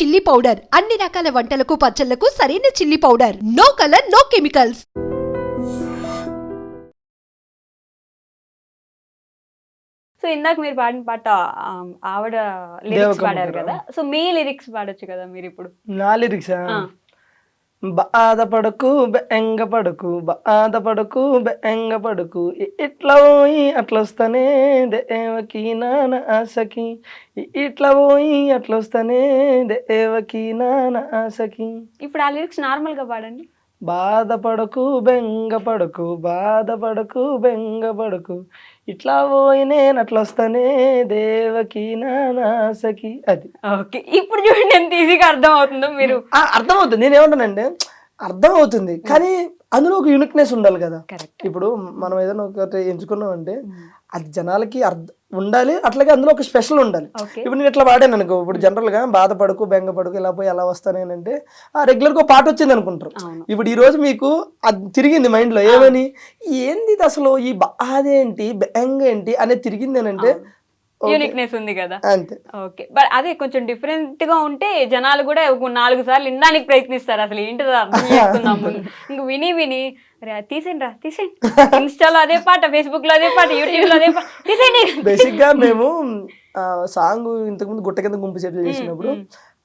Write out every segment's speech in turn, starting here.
Chilli powder అన్ని రకాల వంటలకు పచ్చళ్ళకు సరైన chilli powder no colour no chemicals so ఇందాక మీరు పాడిన పాట ఆవిడ లిరిక్స్ పాడారు? కదా. సో మీ లిరిక్స్ పాడొచ్చు కదా మీరు ఇప్పుడు. నా లిరిక్స్ ఆ. బాధపడకు బెంగ పడకు బాధపడకు బెంగ పడకు ఇట్లా పోయి అట్లా వస్తానే దేవకి నాన్న ఆశకి. ఇట్లా పోయి అట్లా వస్తానే దేవకి నాన్న ఆశకి. ఇప్పుడు ఆ లిరిక్స్ నార్మల్గా పాడండి. బాధపడకు బెంగ పడకు బాధపడకు బెంగ పడకు ఇట్లా పోయి నేను అట్లా వస్తానే దేవకి నాన్న ఆశకి అది. ఓకే ఇప్పుడు చూడండి ఎంత ఈజీగా అర్థం అవుతుందో మీరు అర్థమవుతుంది. నేను ఏమంటానంటే అర్థం అవుతుంది కానీ అందులో ఒక యూనిక్నెస్ ఉండాలి కదా. ఇప్పుడు మనం ఏదైనా ఒకటి ఎంచుకున్నాం అంటే అది జనాలకి అర్థం ఉండాలి. అట్లాగే అందులో ఒక స్పెషల్ ఉండాలి. ఇప్పుడు నేను ఇట్లా వాడాను అనుకో. ఇప్పుడు జనరల్గా బాధపడకు బెంగ పడకు ఇలా పోయి ఎలా వస్తానేనంటే ఆ రెగ్యులర్గా పాట వచ్చింది అనుకుంటారు. ఇప్పుడు ఈ రోజు మీకు అది తిరిగింది మైండ్లో ఏమని? ఏంది అసలు? ఈ బాధ ఏంటి బెంగ ఏంటి? అనేది తిరిగింది అని అంటే ఓకే, యూనిక్నెస్ ఉంది కదా. అంతే. ఓకే. బట్ అదే కొంచెం డిఫరెంట్గా ఉంటే జనాలు కూడా నాలుగు సార్లు వినడానికి ప్రయత్నిస్తారు. అసలు ముందు. ఇంక విని విని తీసేయండి రా తీసేయండి. ఇన్స్టాలో అదే పాట ఫేస్బుక్లో అదే పాట యూట్యూబ్లో అదే పాట. తీసేయండి. బేసిక్గా మేము సాంగ్ ఇంతకుముందు గుట్ట కింద గుంపు సెటిల్ చేసినప్పుడు.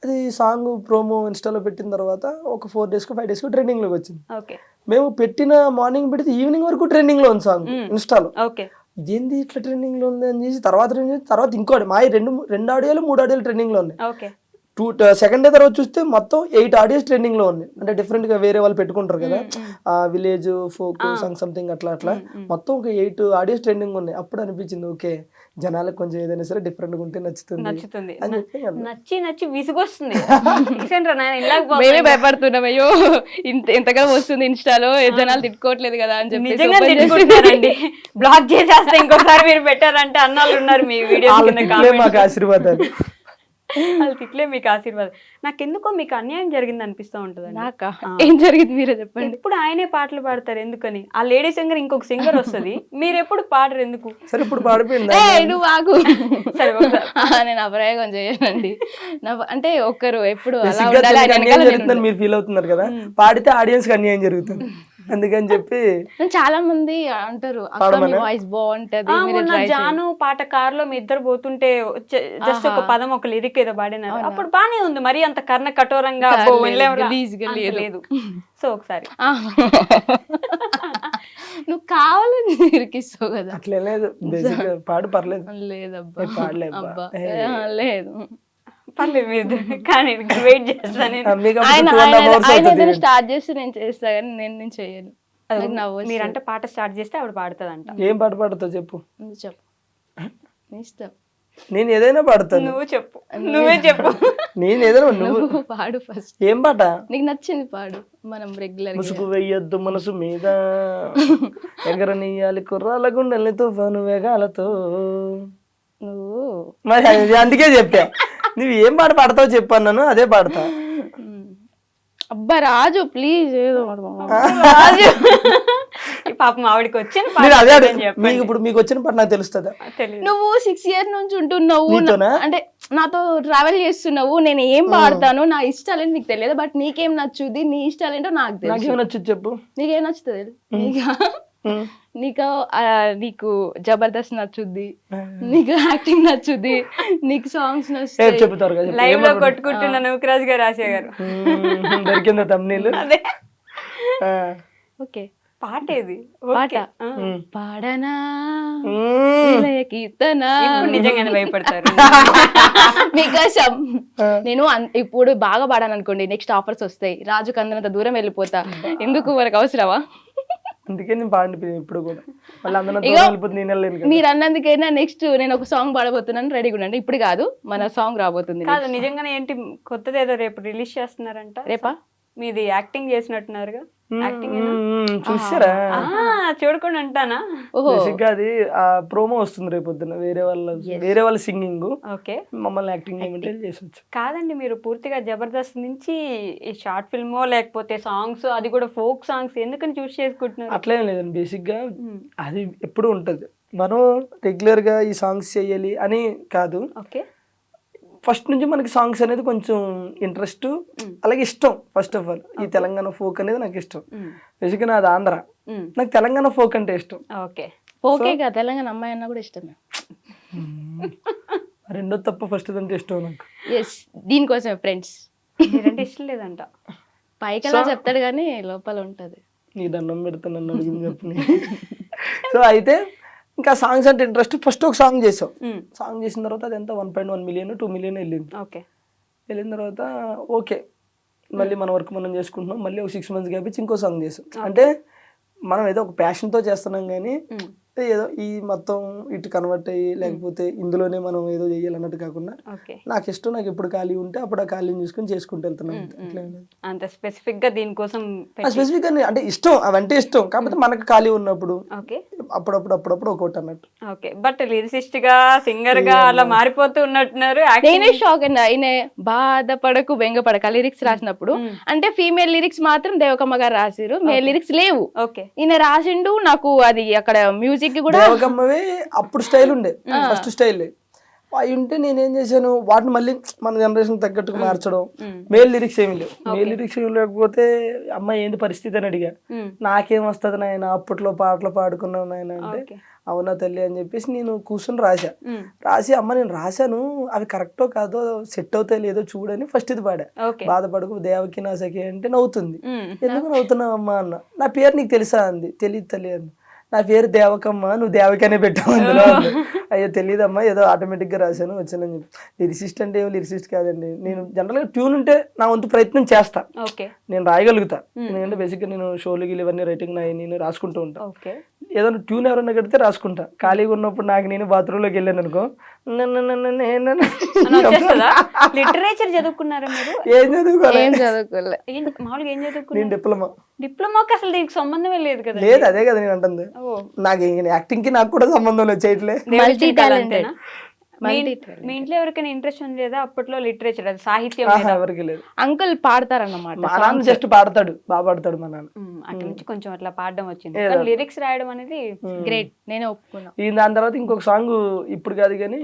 అది సాంగ్ ప్రోమో ఇన్స్టాలో పెట్టిన తర్వాత ఒక ఫోర్ డేస్కు ఫైవ్ డేస్కు ట్రెండింగ్లోకి వచ్చింది. మేము పెట్టిన మార్నింగ్ పెడితే ఈవినింగ్ వరకు ట్రెండింగ్లో ఉంది సాంగ్. ఇన్స్టాలో ఇదేంది ఇట్లా ట్రెండింగ్లో ఉంది అని చేసి తర్వాత తర్వాత ఇంకోటి మా రెండు రెండు ఆడియోలు మూడు ఆడియోలు ట్రెండింగ్లో ఉన్నాయి. టూ సెకండ్ డే తర్వాత చూస్తే మొత్తం ఎయిట్ ఆడియోస్ ట్రెండింగ్లో ఉన్నాయి. అంటే డిఫరెంట్గా వేరే వాళ్ళు పెట్టుకుంటారు కదా. ఆ విలేజ్ ఫోక్ సాంగ్ సంథింగ్ అట్లా అట్లా. మొత్తం ఒక ఎయిట్ ఆడియోస్ ట్రెండింగ్ ఉన్నాయి. అప్పుడు అనిపించింది ఓకే జనాలకు కొంచెం ఏదైనా సరే డిఫరెంట్గా ఉంటే నచ్చుతుంది. నచ్చుతుంది. నచ్చి నచ్చి విసుగొస్తుంది. మేమే భయపడుతున్నాం అయ్యో ఇంత ఎంతగా వస్తుంది ఇన్స్టాలో? ఏ జనాలు తిట్టుకోవట్లేదు కదా అని చెప్పి నిజంగా తిట్టుకుంటున్నారండి. బ్లాక్ చేసేస్తే ఇంకోసారి మీరు పెట్టారంటే అన్నాళ్ళు ఉన్నారు మీ వీడియో మాకు. ఆశీర్వాదాలు. వాళ్ళు తిట్లే మీకు ఆశీర్వాదం. నాకెందుకో మీకు అన్యాయం జరిగింది అనిపిస్తూ ఉంటుందండి. నాకా? ఏం జరిగింది మీరే చెప్పండి. ఎప్పుడు ఆయనే పాటలు పాడతారు ఎందుకని? ఆ లేడీ సింగర్ ఇంకొక సింగర్ వస్తది. మీరు ఎప్పుడు పాడరు ఎందుకు? సరే ఇప్పుడు పాడిపోయింది? ఏ నువ్వు ఆగు. సరే ఒకసారి. ఆ, నేను అప్రయోగం చేయనండి. నా అంటే ఒక్కరు ఎప్పుడు అలా ఉండాలి మీరు ఫీల్ అవుతున్నారు కదా? పాడితే ఆడియన్స్కి అన్యాయం జరుగుతుంది. అందుకని చెప్పి నేను చాలా మంది అంటారు? వాయిస్ బాగుంటది. జాను పాట కారులో మీ ఇద్దరు పోతుంటే జస్ట్ ఒక. పదం ఒక లిరిక్ ఏదో పాడినారు అవునా? అప్పుడు బానే ఉంది మరి అంత కర్ణ కఠోరంగా లేదు, లేదు. లేదు సో ఒకసారి. నువ్వు కావాలని ఇరికిస్తావు కదా అట్లే లేదు పాడు పర్లేదు లేదబ్బా ఏ, పాడలే అబ్బా. అబ్బా ఏ. ఆ, లేదు పర్లేదు మీరు కానీ వెయిట్ చేస్తాను ఆయన ఆయన స్టార్ట్ చేస్తే నేను చేస్తా కానీ నేను నేను చేయను. మీరంటే పాట స్టార్ట్ చేస్తే ఆవిడ పాడుతుందంట. ఏం పాట పాడుతావు చెప్పు. చెప్పు. ఇష్టం. నేను ఏదైనా పాడతాను. నువ్వు చెప్పు. నువ్వే చెప్పు. నేను ఏదైనా నువ్వు పాడు ఫస్ట్ ఏం పాట? నీకు నచ్చింది పాడు. మనం రెగ్యులర్ ముసుగు వెయ్యొద్దు మనసు మీద. ఎగరనీయాలి కుర్రాల గుండెల్ని తుఫాను వేగాలతో నువ్వు మరి అది అందుకే చెప్పా. నువ్వు ఏం పాట పాడతావు చెప్పాను అదే పాడతా. అబ్బా రాజు ప్లీజ్ ఏదో. రాజు. పాపం ఆవిడకి వచ్చిన నేను అదే అడుగు- అని మీకు ఇప్పుడు మీకు వచ్చిన పాట నాకు తెలుస్తుందా? నువ్వు సిక్స్ ఇయర్ నుంచి ఉంటున్నావు నీతోనా? అంటే నాతో ట్రావెల్ చేస్తున్నావు నేను ఏం పాడతాను నా ఇష్టాలేంటి నీకు తెలియదు బట్ నీకేం నచ్చుది నీ ఇష్టాలేంటో నాకు తెలుసు. నచ్చింది చెప్పు. నీకేం నచ్చుతుంది? నీకా? ఉమ్. నీకు ఆ, నీకు జబర్దస్త్ నచ్చుద్ది నీకు యాక్టింగ్ నచ్చుద్ది నీకు సాంగ్స్ నచ్చుతాయి. చెప్తారు కదా లైవ్లో కొట్టుకుంటున్న నూకరాజు గారు రాశా గారు. దొరికిందా తమ్నీళ్ళు? అదే. ఓకే. పాట ఏది? పాట. పాడనా? కీర్తన? ఇప్పుడు నిజంగానే భయపడతారు. మీకోసం నేను ఇప్పుడు బాగా పాడాను అనుకోండి నెక్స్ట్ ఆఫర్స్ వస్తాయి. రాజు కందనంత దూరం వెళ్ళిపోతా. ఎందుకు? మనకు అవసరమా? అందుకే నేను పాడిపోయింది ఇప్పుడు కూడా. మళ్ళీ అందరూ ఇగో, వెళ్ళిపోతుంది నేను వెళ్ళలేను కదా. మీరు అన్నందుకైనా నెక్స్ట్ నేను ఒక సాంగ్ పాడబోతున్నాను. రెడీగా ఉండండి. ఇప్పుడు కాదు మన సాంగ్ రాబోతుంది కాదు నిజంగానే ఏంటి కొత్తది ఏదో రేపు రిలీజ్ చేస్తున్నారంట. రేపా? మీది యాక్టింగ్ చేసినట్టున్నారుగా చూసారా? చూడకుండా ఉంటానా? గా అది ఆ ప్రోమో వస్తుంది రేపు పొద్దున వేరే వాళ్ళ వేరే వాళ్ళ సింగింగ్. ఓకే. మమ్మల్ని యాక్టింగ్ చేయమంటే చేసొచ్చు. కాదండి మీరు పూర్తిగా జబర్దస్త్ నుంచి ఈ షార్ట్ ఫిల్మో లేకపోతే సాంగ్స్ అది కూడా ఫోక్ సాంగ్స్ ఎందుకని చూస్ చేసుకుంటున్నారు? అట్లేం లేదండి బేసిక్గా. అది ఎప్పుడు ఉంటది. మనం రెగ్యులర్గా ఈ సాంగ్స్ చేయాలి అని కాదు. ఓకే. ఫస్ట్ నుంచి మనకి సాంగ్స్ అనేది కొంచెం ఇంట్రెస్ట్ అలాగే ఇష్టం ఫస్ట్ ఆఫ్ ఆల్ ఈ తెలంగాణ ఫోక్ అనేది నాకు ఇష్టం. బేసిక్గా నాది ఆంధ్ర. నాకు తెలంగాణ ఫోక్ అంటే ఇష్టం. ఓకే. ఓకే కదా తెలంగాణ అమ్మాయి అన్న కూడా ఇష్టమే. రెండో తప్ప ఫస్ట్ అంటే ఇష్టం నాకు. ఎస్ దీనికోసమే ఫ్రెండ్స్ ఇష్టం లేదంట. పైకి చెప్తాడు కానీ లోపల ఉంటది. నీ దండం పెడతాను నన్ను అడిగింది చెప్పని సో అయితే ఇంకా సాంగ్స్ అంటే ఇంట్రెస్ట్ ఫస్ట్ ఒక సాంగ్ చేసాం. సాంగ్ చేసిన తర్వాత అది ఎంత? One point one million two million వెళ్ళింది. ఓకే వెళ్ళిన తర్వాత ఓకే మళ్ళీ మన వర్క్ మనం చేసుకుంటున్నాం. మళ్ళీ ఒక సిక్స్ మంత్స్ గ్యాప్ ఇచ్చి ఇంకో సాంగ్ చేసాం. అంటే మనం ఏదో ఒక ప్యాషన్తో చేస్తున్నాం కానీ ఉమ్, ఏదో ఈ మొత్తం ఇటు కన్వర్ట్ అయ్యి లేకపోతే ఇందులోనే మనం ఏదో చేయాలన్నట్టు కాకుండా నాకు ఇష్టం నాకు ఎప్పుడు ఖాళీ ఉంటే అప్పుడు ఆ ఖాళీని చూసుకొని చేసుకుంటూ వెళ్తున్నాం. అంతే. స్పెసిఫిక్గా దీనికోసం స్పెసిఫిక్గా అంటే ఇష్టం అవంటే ఇష్టం. కాకపోతే మనకు ఖాళీ ఉన్నప్పుడు అప్పుడప్పుడు అప్పుడప్పుడు ఒకటి అన్నట్టు. ఓకే బట్ లిరిసిస్ట్గా సింగర్గా అలా మారిపోతూ ఉన్నట్టున్నారు నేనే షాక్ అయినా ఆయన బాధపడకు బెంగపడక లిరిక్స్ రాసినప్పుడు. అంటే ఫీమేల్ లిరిక్స్ మాత్రం దేవకమ్మ గారు రాసిరు మేల్ లిరిక్స్ లేవు. ఓకే. ఈయన రాసిండు నాకు అది అక్కడ మ్యూజిక్ కూడా దేవకమ్మవే అప్పుడు స్టైల్ ఉండే ఫస్ట్ స్టైల్. అవి ఉంటే నేనేం చేశాను వాటిని మళ్ళీ మన జనరేషన్ తగ్గట్టుగా మార్చడం. మేల్ లిరిక్స్ ఏమి లేవు. మేల్ లిరిక్స్ ఏమి లేకపోతే అమ్మాయి ఏంది పరిస్థితి అని అడిగా. నాకేం వస్తుంది నాయన అప్పట్లో పాటలు పాడుకున్నావు నాయన అంటే అవునా తల్లి అని చెప్పేసి నేను కూర్చొని రాశా. రాసి అమ్మ నేను రాశాను అవి కరెక్టో కాదో సెట్ అవుతాయి లేదో చూడని ఫస్ట్ ఇది పాడా. బాధపడకు దేవకి నా సఖి అంటే నవ్వుతుంది. ఎందుకు నవ్వుతున్నావు అమ్మా అన్న. నా పేరు నీకు తెలుసా అంది. తెలియదు తల్లి అన్న. నా పేరు దేవకమ్మ నువ్వు దేవకనే పెట్టావు అందులో అంది. అయ్యో తెలియదమ్మా ఏదో ఆటోమేటిక్గా రాశాను వచ్చానని చెప్పి. లిరిసిస్ట్ అంటే ఏమో లిరిసిస్ట్ కాదండి. నేను జనరల్గా ట్యూన్ ఉంటే నా వంతు ప్రయత్నం చేస్తా. ఓకే. నేను రాయగలుగుతా. ఎందుకంటే బేసిక్గా నేను షోలు గీలు ఇవన్నీ రైటింగ్ నాయి నేను రాసుకుంటూ ఉంటా. ఓకే. ఏదైనా ట్యూన్ ఎవరైనా కడితే రాసుకుంటా. ఖాళీగా ఉన్నప్పుడు నాకు నేను బాత్రూంలోకి వెళ్ళాను అనుకో లిటరేచర్ చదువుకున్నారా మీరు? ఏం చదువుకోవాలి ఏం చదువుకోలే. ఏం మామూలుగా ఏం నేను డిప్లొమా డిప్లొమాకి అసలు దీనికి సంబంధమే లేదు కదా? లేదు అదే కదా నేను అంటుంది. నాకు యాక్టింగ్కి నాకు కూడా సంబంధం లేదు చేయట్లే. మల్టీ టాలెంటెడ్ మీ ఇంట్లో ఎవరికైనా ఇంట్రెస్ట్ ఉంది లేదా అప్పట్లో లిటరేచర్ అది సాహిత్యం ఎవరికి లేదు. అంకుల్ పాడతారన్నమాట మా నాన్న జస్ట్ పాడతాడు బాగా పాడతాడు మా నాన్న. అటు నుంచి కొంచెం అట్లా పాడడం వచ్చింది. లిరిక్స్ రాయడం అనేది గ్రేట్ నేనే ఒప్పుకున్నా. ఈ దాని తర్వాత ఇంకొక సాంగ్ ఇప్పుడు కాదు కానీ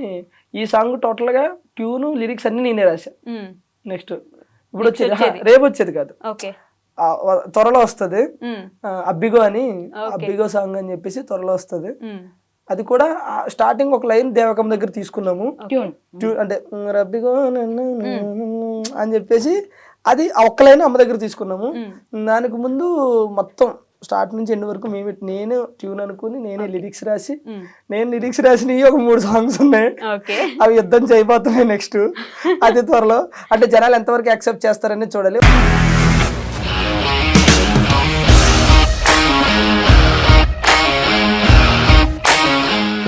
ఈ సాంగ్ టోటల్గా ట్యూన్ లిరిక్స్ అన్ని నేనే రాశా. నెక్స్ట్ ఇప్పుడు వచ్చేది. రేపు వచ్చేది కాదు. ఓకే. త్వరలో వస్తుంది. అబ్బిగో అని అబ్బిగో సాంగ్ అని చెప్పేసి త్వరలో వస్తుంది. అది కూడా స్టార్టింగ్ ఒక లైన్ దేవకం దగ్గర తీసుకున్నాము. అంటే "ఉమ్, రబ్బిగో అని చెప్పేసి అది ఒక్క లైన్ అమ్మ దగ్గర తీసుకున్నాము. దానికి ముందు మొత్తం స్టార్ట్ నుంచి ఎండ్ వరకు మేము నేను ట్యూన్ అనుకుని నేనే లిరిక్స్ రాసి. నేను లిరిక్స్ రాసినవి ఒక మూడు సాంగ్స్ ఉన్నాయి. అవి యుద్ధం చేయబోతున్నాయి నెక్స్ట్ అది త్వరలో. అంటే జనాలు ఎంతవరకు యాక్సెప్ట్ చేస్తారని చూడాలి